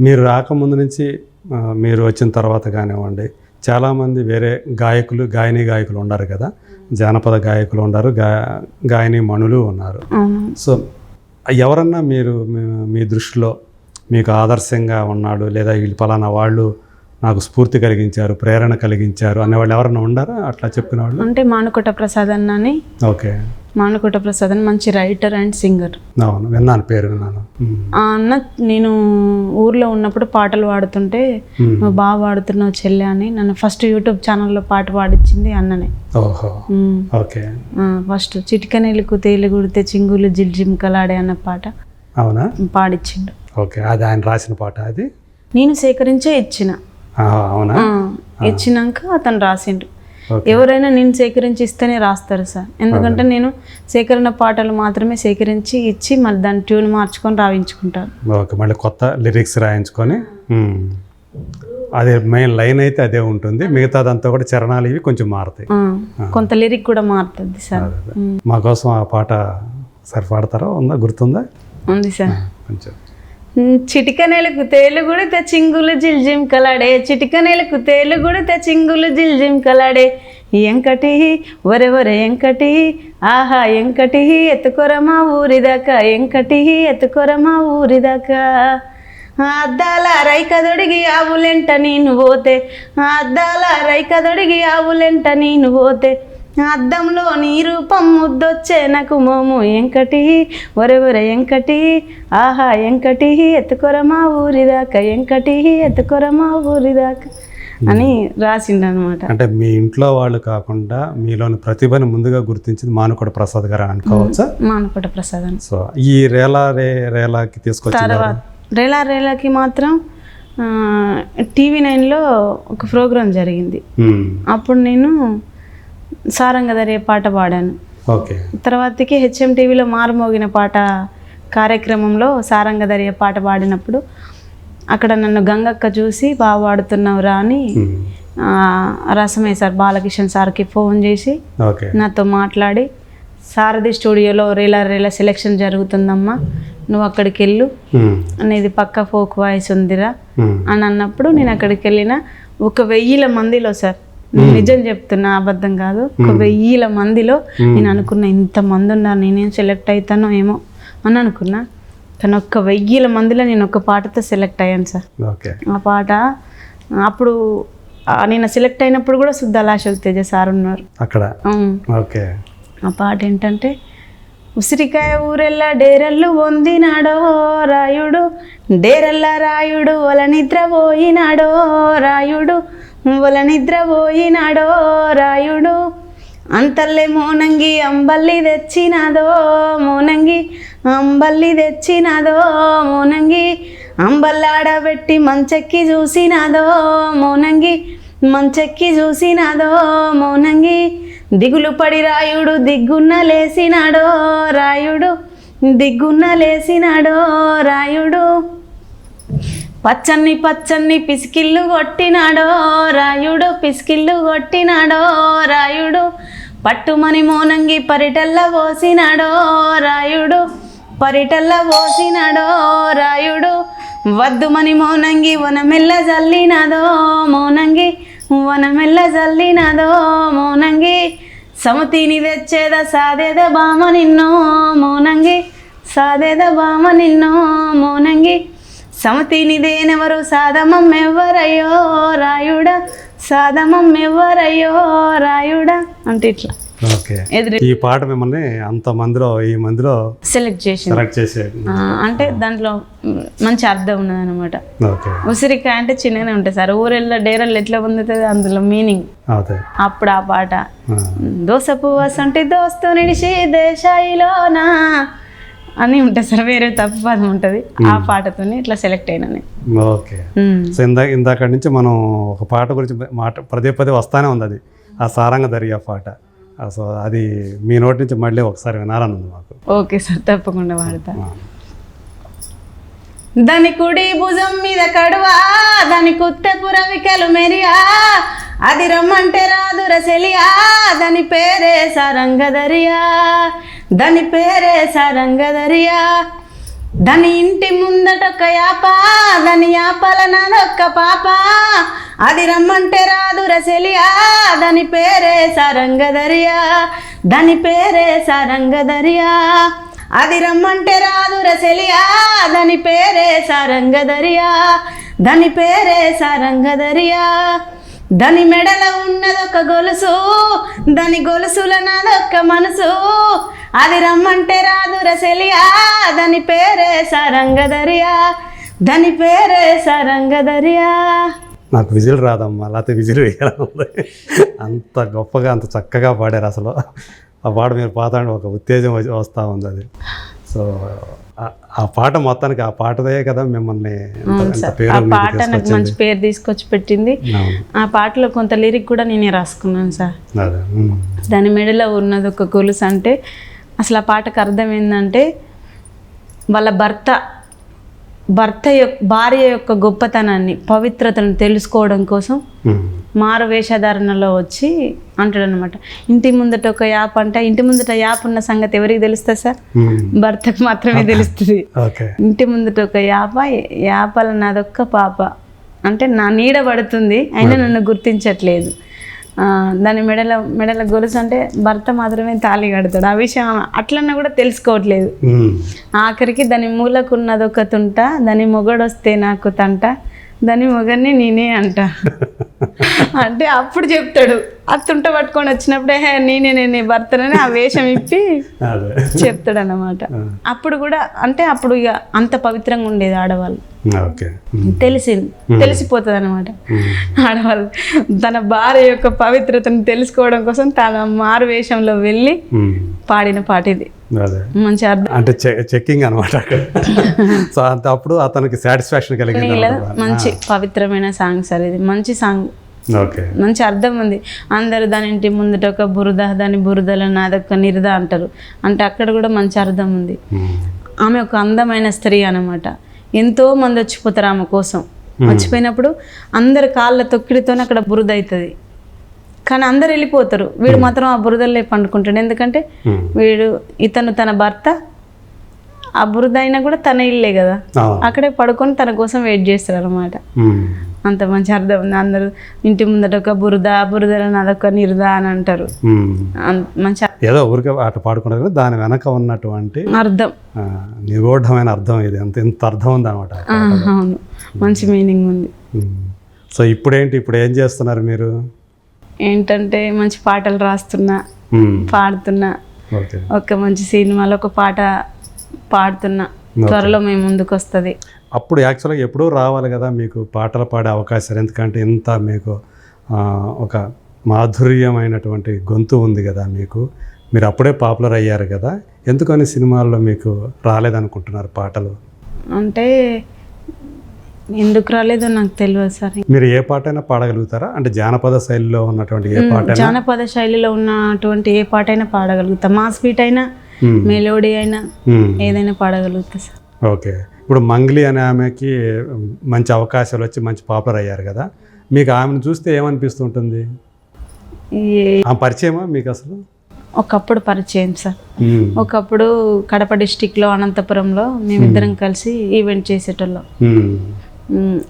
మీరు రాకముందు నుంచి మీరు వచ్చిన తర్వాత కానివ్వండి చాలామంది వేరే గాయకులు గాయని గాయకులు ఉన్నారు కదా. జానపద గాయకులు ఉన్నారు గా గాయని మణులు ఉన్నారు. సో ఎవరన్నా మీరు మీ- దృష్టిలో మీకు ఆదర్శంగా ఉన్నాడు లేదా వీళ్ళు పలానా వాళ్ళు నాకు స్ఫూర్తి కలిగించారు ప్రేరణ కలిగించారు అనేవాళ్ళు ఎవరన్నా ఉండారా? అట్లా చెప్పిన వాళ్ళు? అంటే మానుకోట ప్రసాద్ అన్న అని ఓకే. మానుకోట ప్రసాద్ అని మంచి రైటర్ అండ్ సింగర్ అవును విన్నాను పేరు విన్నాను. అన్న నేను ఊర్లో ఉన్నప్పుడు పాటలు పాడుతుంటే. నువ్వు బాగా పాడుతున్నావు చెల్లె అని నన్ను ఫస్ట్ యూట్యూబ్ ఛానల్లో పాట పాడించింది అన్ననే. ఓకే. ఫస్ట్ చిటికనెలకు తేలి గుడితే చింగులు జిల్ జిమ్కలాడే అన్న పాట అవునా? పాడిచ్చిండు. ఓకే అది ఆయన రాసిన పాట అది? నేను సేకరించే ఇచ్చిన. అవునా? ఇచ్చినాక అతను రాసిండు. ఎవరైనా నేను సేకరించి ఇస్తేనే రాస్తారు సార్. ఎందుకంటే నేను సేకరణ పాటలు మాత్రమే సేకరించి ఇచ్చి మళ్ళీ దాని ట్యూన్ మార్చుకొని రాయించుకుంటాను. ఓకే మళ్ళీ కొత్త లిరిక్స్ రాయించుకొని. అదే మెయిన్ లైన్ అయితే అదే ఉంటుంది. మిగతాదంతా కూడా చరణాలు ఇవి కొంచెం మారుతాయి. కొంత లిరిక్ కూడా మారుతుంది సార్. మా కోసం ఆ పాట సరి పాడతారా ఉందా గుర్తుందా? ఉంది సార్. కొంచెం. చిటికనేలకు తేలు గుడితే చింగులు జిల్జిం కలాడే చిటికనేలకు తేలు గుడితే చింగులు జిల్జిం కలాడే ఎంకటి ఒరే ఒరే ఎంకటి ఆహా ఎంకటి ఎత్తుకొరమా ఊరిదాకా ఎంకటి ఎత్తుకొరమా ఊరిదాకా అద్దాల రైకదొడిగి ఆవులెంట నేను పోతే. అద్దాల రైకదొడిగి ఆవులెంట నేను పోతే. అద్దంలో నీ రూపం ముద్దొచ్చే నాకు మోము ఎంకటి ఒరే ఒరే ఎంకటి ఆహా ఎంకటి ఎత్తుకొర మా ఊరిదాకా ఎంకటి ఎత్తుకొర మా ఊరిదాకా అని రాసిండనమాట. అంటే మీ ఇంట్లో వాళ్ళు కాకుండా మీలోని ప్రతిభని ముందుగా గుర్తించింది మానుకోట ప్రసాద్ గారు అని అనుకోవచ్చా మానపట ప్రసాదం సో ఈ రేలా రే రేలాకి తీసుకొచ్చిన రేలా రేలాకి మాత్రం టీవీ నైన్లో ఒక ప్రోగ్రాం జరిగింది. అప్పుడు నేను సారంగదరే పాట పాడాను. ఓకే. తర్వాతకి హెచ్ఎం టీవీలో మారుమోగిన పాట కార్యక్రమంలో సారంగదరియ పాట పాడినప్పుడు అక్కడ నన్ను గంగక్క చూసి బాగా పాడుతున్నావురా అని రసమే సార్ బాలకిషన్ సార్కి ఫోన్ చేసి నాతో మాట్లాడి సారథి స్టూడియోలో రేలా రేలా సెలెక్షన్ జరుగుతుందమ్మా నువ్వు అక్కడికి వెళ్ళు. అనేది పక్క ఫోక్ వాయిస్ ఉందిరా. అని అన్నప్పుడు నేను అక్కడికి వెళ్ళిన ఒక వెయ్యిల మందిలో సార్. నేను నిజం చెప్తున్నా అబద్ధం కాదు. ఒక వెయ్యిల మందిలో నేను అనుకున్నా ఇంత మంది ఉన్నారు. నేనేం సెలెక్ట్ అవుతానో ఏమో అని అనుకున్నా. కానీ ఒక్క వెయ్యిల మందిలో నేను ఒక పాటతో సెలెక్ట్ అయ్యాను సార్. ఓకే. ఆ పాట అప్పుడు నేను సెలెక్ట్ అయినప్పుడు కూడా శుద్ధ అశోక్ తేజ సార్ ఉన్నారు. అక్కడ. ఓకే. ఆ పాట ఏంటంటే ఉసిరికాయ ఊరెల్ల డేరల్లు పొందినాడో రాయుడు డేరల్ల రాయుడు వల నిద్ర పోయినాడో రాయుడు వల నిద్ర పోయినాడో రాయుడు. అంతల్లే మోనంగి అంబల్లి తెచ్చినాదో మోనంగి అంబల్లి తెచ్చినాదో మోనంగి. అంబల్లాడబెట్టి మంచెక్కి చూసినాదో మోనంగి మంచెక్కి చూసినాదో మౌనంగి. దిగులు పడి రాయుడు దిగ్గున్న లేసినాడో రాయుడు దిగ్గున్న లేసినాడో రాయుడు. పచ్చన్ని పచ్చన్ని పిసికిల్లు కొట్టినాడో రాయుడు పిసికిల్లు కొట్టినాడో రాయుడు పట్టుమని మోనంగి పరిటల్ల పోసినాడో రాయుడు పరిటల్ల పోసినాడో రాయుడు వద్దుమని మోనంగి వనమెల్ల జల్లినదో మోనంగి వనమెల్ల జల్లినదో మోనంగి సమతిని తెచ్చేద సాదేద బామ నిన్నో మోనంగి సాదేద బామ నిన్నో మోనంగి సమతినిదేనెవరు? సాధమం ఎవరయ్యో రాయుడా. సాధమం ఎవరయ్యో రాయుడా. అంటే ఇట్లా. ఓకే. ఈ పాట మిమ్మల్ని అంత మందిలో ఈ మందిలో సెలెక్ట్ చేసింది. సెలెక్ట్ అంటే దాంట్లో మంచి అర్థం ఉన్నది అనమాట ఉసిరికాయ అంటే చిన్నగానే ఉంటుంది సార్. ఊరెళ్ళ డేరల్ ఎట్లా పొందుతుంది అందులో మీనింగ్ అప్పుడు ఆ పాట. దోస పువ్వసంటి దోస్తు నిడిచి దేశాయిలోనా? అని ఉంటుంది సార్ వేరే తప్పు పదం ఉంటుంది. ఆ పాటతోనే ఇట్లా సెలెక్ట్ అయినా ఓకే. సో ఇందాక ఇందాక నుంచి మనం ఒక పాట గురించి మాట పదే పదే వస్తానే ఉంది అది. ఆ సారంగ దరియా పాట. సో అది మీ నోటి నుంచి మళ్ళీ ఒకసారి వినాలని ఉంది మాకు. ఓకే సార్ తప్పకుండా వాడతా. దాని కుడి భుజం మీద కడువా దాని కుత్తె పురవికలు మెరియా అది రమ్మంటే రాదు రసెలియా దాని పేరే సారంగదరియా దాని పేరే సరంగదరియా. దాని ఇంటి ముందట ఒక యాప దాని యాపల నాదొక్క పాప. అది రమ్మంటే రాదు రసెలియా దాని పేరే సరంగదరియా. దాని పేరే సరంగదరియా. అది రమ్మంటే రాదు రసెలియా దాని పేరే సరంగదరియా. దాని పేరే సరంగదరియా. దాని మెడలో ఉన్నదొక గొలుసు దాని గొలుసుల నాదొక్క మనసు. అది రమ్మంటే రాదు రసెలియా. దాని పేరే సరంగదరియా. దాని పేరే సరంగదరియా. నాకు విజిల్ రాదమ్మా లేకపోతే విజిల్ వేయాలని ఉంది అంత గొప్పగా అంత చక్కగా పాడారు అసలు. ఆ పాట మీరు పాతండి ఒక ఉత్తేజం వస్తూ ఉంది అది. సో ఆ- పాట మొత్తానికి ఆ పాటదే కదా మిమ్మల్ని ఆ పాట నాకు మంచి పేరు తీసుకొచ్చి పెట్టింది. ఆ పాటలో కొంత లిరిక్ కూడా నేనే రాసుకున్నాను సార్. దాని మెడలో ఉన్నది ఒక గొలుసు అంటే అసలు ఆ పాటకు అర్థం ఏంటంటే వాళ్ళ భర్త భర్త యొక్క భార్య యొక్క గొప్పతనాన్ని పవిత్రతను తెలుసుకోవడం కోసం. మారు వేషధారణలో వచ్చి అంటాడు అనమాట ఇంటి ముందట ఒక యాప్ అంటే ఇంటి ముందట యాప్ ఉన్న సంగతి ఎవరికి తెలుస్తుంది సార్. భర్తకు మాత్రమే తెలుస్తుంది. ఇంటి ముందట ఒక యాప యాపల నాదొక్క పాప. అంటే నా నీడ పడుతుంది అయినా నన్ను గుర్తించట్లేదు. దాని మెడల మెడల గొలుసు అంటే భర్త మాత్రమే తాళి కడతాడు. ఆ విషయం అట్లన్నా కూడా తెలుసుకోవట్లేదు. ఆఖరికి దాని మూలకున్నది ఒక తుంట దాని మొగడొస్తే నాకు తంట దాని మొగన్ని నేనే అంట. అంటే అప్పుడు చెప్తాడు. ఆ తుంట పట్టుకొని వచ్చినప్పుడే "హే, నేనే నేనే భర్తనని ఆ వేషం ఇప్పి అదే. చెప్తాడు అన్నమాట అప్పుడు కూడా అంటే అప్పుడు ఇక అంత పవిత్రంగా ఉండేది ఆడవాళ్ళు. తెలిసింది. తెలిసిపోతుంది అనమాట. ఆడవాళ్ళు తన భార్య యొక్క పవిత్రతను తెలుసుకోవడం కోసం తన మారు వేషంలో వెళ్ళి. పాడిన పాట ఇది. మంచి అర్థం. అంటే చెక్కింగ్ అనమాట అప్పుడు అతనికి సాటిస్ఫాక్షన్ కలిగింది. మంచి పవిత్రమైన సాంగ్ సార్ ఇది. మంచి సాంగ్. మంచి అర్థం ఉంది. అందరు దాని ఇంటి ముందట ఒక బురద దాని బురదలో నాదొక నిరద అంటారు. అంటే అక్కడ కూడా మంచి అర్థం ఉంది. ఆమె ఒక అందమైన స్త్రీ అన్నమాట. ఎంతో మంది వచ్చిపోతారు ఆమె కోసం. వచ్చిపోయినప్పుడు అందరి కాళ్ళ తొక్కిడితోనే అక్కడ బురద అవుతుంది కానీ అందరు వెళ్ళిపోతారు. వీడు మాత్రం ఆ బురదలే పండుకుంటాడు. ఎందుకంటే. వీడు ఇతను తన భర్త ఆ బురద అయినా కూడా తన ఇల్లే కదా. అక్కడే పడుకొని తన కోసం వెయిట్ చేస్తారు అనమాట. అంత మంచి అర్థం ఉంది. అందరూ ఇంటి ముందట ఒక బురద బురదలో నాదొక నిరద అని అంటారు. మంచి ఏదో ఊరికే ఆట పాడుకున్నారు కానీ దాని వెనక ఉన్నటువంటి అర్థం. నిగూఢమైన అర్థం ఇది. అంత ఇంత అర్థం ఉంది అనమాట అవును. మంచి మీనింగ్ ఉంది. సో ఇప్పుడేంటి ఇప్పుడు ఏం చేస్తున్నారు మీరు? ఏంటంటే మంచి పాటలు రాస్తున్నా. పాడుతున్నా. ఒక మంచి సినిమాలో ఒక పాట పాడుతున్నా. త్వరలో మేము ముందుకు వస్తుంది అప్పుడు యాక్చువల్గా ఎప్పుడూ రావాలి కదా మీకు పాటలు పాడే అవకాశాలు. ఎందుకంటే ఇంత మీకు ఒక మాధుర్యమైనటువంటి గొంతు ఉంది కదా మీకు. మీరు అప్పుడే పాపులర్ అయ్యారు కదా. ఎందుకని సినిమాల్లో మీకు రాలేదనుకుంటున్నారు పాటలు? అంటే ఎందుకు రాలేదో నాకు తెలియదు సార్. మీరు ఏ పాటైనా పాడగలుగుతారా? అంటే జానపద శైలిలో ఉన్నటువంటి ఏ పాట జానపద శైలిలో ఉన్నటువంటి ఏ పాట అయినా పాడగలుగుతా. మాస్ బీట్ అయినా. మెలోడీ అయినా. ఏదైనా పాడగలుగుతా సార్. ఓకే. ఇప్పుడు మంగ్లీ అనే ఆమెకి మంచి అవకాశాలు వచ్చి మంచి పాపులర్ అయ్యారు కదా. మీకు ఆమెను చూస్తే ఏమనిపిస్తుంటుంది? ఆ పరిచయమా మీకు అసలు? ఒకప్పుడు పరిచయం సార్. ఒకప్పుడు కడప డిస్టిక్లో అనంతపురంలో మేమిద్దరం కలిసి ఈవెంట్ చేసేటోళ్ళం.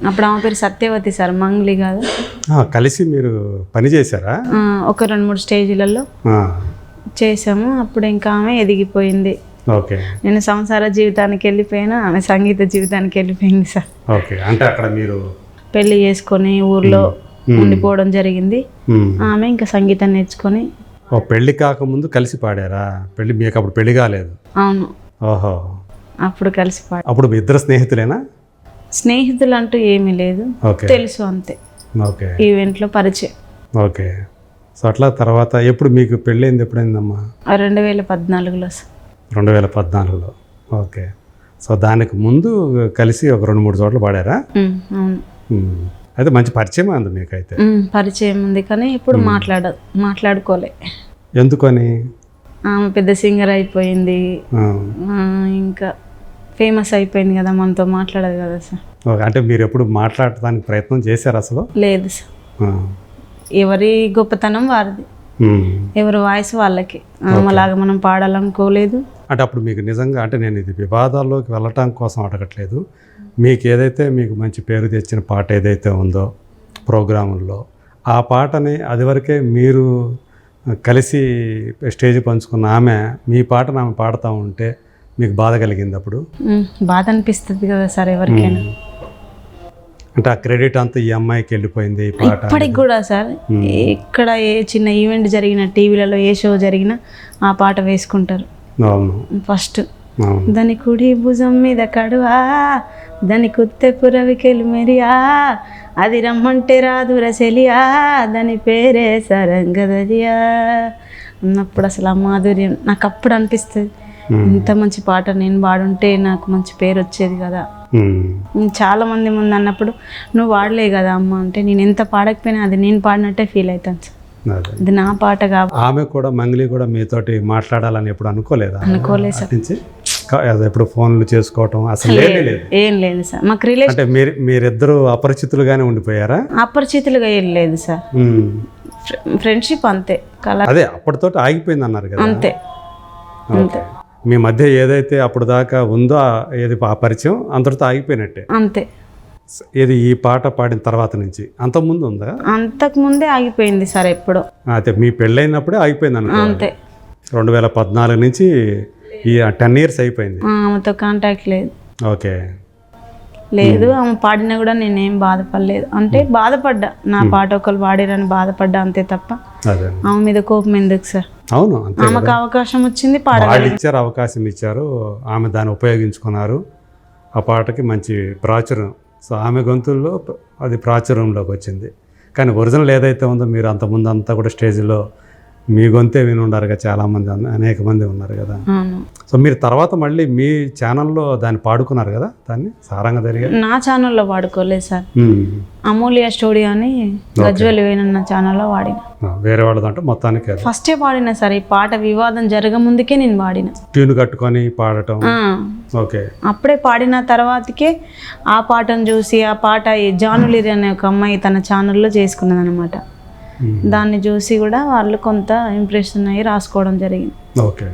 అప్పుడు ఆమె పేరు సత్యవతి సార్ మంగ్లీ కాదు. కలిసి మీరు పని చేశారా? ఒక రెండు మూడు స్టేజీలలో చేసాము అప్పుడు ఇంకా ఆమె ఎదిగిపోయింది. నేను సంసార జీవితానికి వెళ్ళిపోయినా ఆమె సంగీత జీవితానికి వెళ్ళిపోయింది సార్. ఓకే. అంటే అక్కడ మీరు పెళ్ళి చేసుకొని ఊర్లో ఉండిపోవడం జరిగింది. ఆమె ఇంకా సంగీతం నేర్చుకొని ఓ పెళ్ళి కాకముందు కలిసి పాడారా? పెళ్ళి మీకు అప్పుడు పెళ్ళి కాలేదు. అవును. ఓహో. అప్పుడు కలిసి పాడు. అప్పుడు మీ ఇద్దరు స్నేహితులేనా? స్నేహితులు అంటూ ఏమీ లేదు. తెలుసు అంతే. ఓకే. ఈవెంట్లో పరిచయం. ఓకే. సో అట్లా తర్వాత ఎప్పుడు మీకు పెళ్ళైంది ఎప్పుడైందమ్మా? రెండు వేల పద్నాలుగులో సార్. రెండు వేల పద్నాలుగులో. ఓకే. సో దానికి ముందు కలిసి ఒక రెండు మూడు చోట్ల పాడారా. అయితే మంచి పరిచయం అంది మీకైతే. పరిచయం ఉంది కానీ ఇప్పుడు మాట్లాడ మాట్లాడుకోలే. ఎందుకని? ఆమె పెద్ద సింగర్ అయిపోయింది. ఇంకా ఫేమస్ అయిపోయింది కదా మనతో మాట్లాడదు కదా సార్. అంటే మీరు ఎప్పుడు మాట్లాడటానికి ప్రయత్నం చేశారు అసలు? లేదు సార్. ఎవరి గొప్పతనం వారిది. ఎవరి వాయిస్ వాళ్ళకి. ఆమెలాగా మనం పాడాలనుకోలేదు. అంటే అప్పుడు మీకు నిజంగా అంటే నేను ఇది వివాదాల్లోకి వెళ్ళటం కోసం అడగట్లేదు. మీకు ఏదైతే మీకు మంచి పేరు తెచ్చిన పాట ఏదైతే ఉందో ప్రోగ్రాముల్లో ఆ పాటని అదివరకే మీరు కలిసి స్టేజ్ పంచుకున్న ఆమె మీ పాటను ఆమె పాడుతూ ఉంటే మీకు బాధ కలిగింది అప్పుడు? బాధ అనిపిస్తుంది కదా సార్ ఎవరికైనా. అంటే ఆ క్రెడిట్ అంతా ఈ అమ్మాయికి వెళ్ళిపోయింది ఈ పాట ఇప్పటికి కూడా సార్ ఎక్కడ ఏ చిన్న ఈవెంట్ జరిగిన టీవీలలో ఏ షో జరిగినా ఆ పాట వేసుకుంటారు. ఫస్ట్. దాని కుడి భుజం మీద కడువా దాని కుత్తె పురవికెలు మెరియా అది రమ్మంటే రాదు రసెలియా దాని పేరే సరంగదరియా అన్నప్పుడు అసలు ఆ మాధుర్యం నాకు అప్పుడు అనిపిస్తుంది. ఇంత మంచి పాట నేను పాడుంటే నాకు మంచి పేరు వచ్చేది కదా. చాలా మంది ముందు అన్నప్పుడు నువ్వు పాడలే కదా అమ్మ అంటే నేను ఎంత పాడకపోయినా అది నేను పాడినట్టే ఫీల్ అవుతాను సార్. అది నా పాట కాబట్టి ఆమె కూడా మంగ్లీ కూడా మీతోటి మాట్లాడాలని ఎప్పుడు అనుకోలేదా? అనుకోలేదు సార్. ఎప్పుడు ఫోన్లు చేసుకోవటం అసలు ఏం లేదు సార్. మాకు రిలేషన్ అంటే మీరు మీరిద్దరు అపరిచితులుగానే ఉండిపోయారా? అపరిచితులుగా ఏం లేదు సార్. ఫ్రెండ్షిప్ అంతే. కల అదే అప్పటితోటి ఆగిపోయింది అన్నారు కదా. అంతే. ఓకే. మీ మధ్య ఏదైతే అప్పుడు దాకా ఉందో ఏది ఆ పరిచయం అంతటితో ఆగిపోయినట్టే. అంతే. ఏది ఈ పాట పాడిన తర్వాత నుంచి? అంత ముందు ఉందా? అంతకు ముందే ఆగిపోయింది సార్ ఎప్పుడో. అయితే మీ పెళ్ళైనప్పుడే ఆగిపోయింది అనుకో. అంతే. రెండు వేల పద్నాలుగు నుంచి ఈ టెన్ ఇయర్స్ అయిపోయింది. ఆమెతో కాంటాక్ట్ లేదు. ఓకే. లేదు ఆమె పాడినా కూడా నేనేం బాధపడలేదు. అంటే బాధపడ్డా. నా పాట ఒకరు పాడిరని బాధపడ్డా అంతే తప్ప. అదే. ఆమె మీద కోపం ఎందుకు సార్? అవును ఆమెకు అవకాశం వచ్చింది పాడ వాళ్ళు ఇచ్చారు అవకాశం ఇచ్చారు. ఆమె దాన్ని ఉపయోగించుకున్నారు. ఆ పాటకి మంచి ప్రాచుర్యం. సో ఆమె గొంతుల్లో అది ప్రాచుర్యంలోకి వచ్చింది. కానీ ఒరిజినల్ ఏదైతే ఉందో మీరు అంతకుముందు అంతా కూడా స్టేజ్లో మీ గొంతే విని ఉన్నారు కదా చాలామంది అన- అనేక మంది ఉన్నారు కదా. సో మీరు తర్వాత మళ్ళీ మీ ఛానల్లో దాన్ని పాడుకున్నారు కదా దాన్ని సారంగా జరిగా నా ఛానల్లో వాడుకోలేదు సార్. అమూల్య స్టూడియో అని గజ్వల్ వేణన్న ఛానల్లో వాడిన. వేరే వాళ్ళదంటే మొత్తానికి ఫస్టే పాడిన సార్ ఈ పాట వివాదం జరగముందుకే నేను వాడిన. ట్యూన్ కట్టుకొని పాడటం. ఓకే. అప్పుడే పాడిన తర్వాతకే ఆ పాటను చూసి ఆ పాట జానులిరి అనే ఒక అమ్మాయి తన ఛానల్లో చేసుకున్నది అనమాట మ్మ్. దాన్ని చూసి కూడా వాళ్ళు కొంత ఇంప్రెషన్ అయ్యి రాసుకోవడం జరిగింది. ఓకే.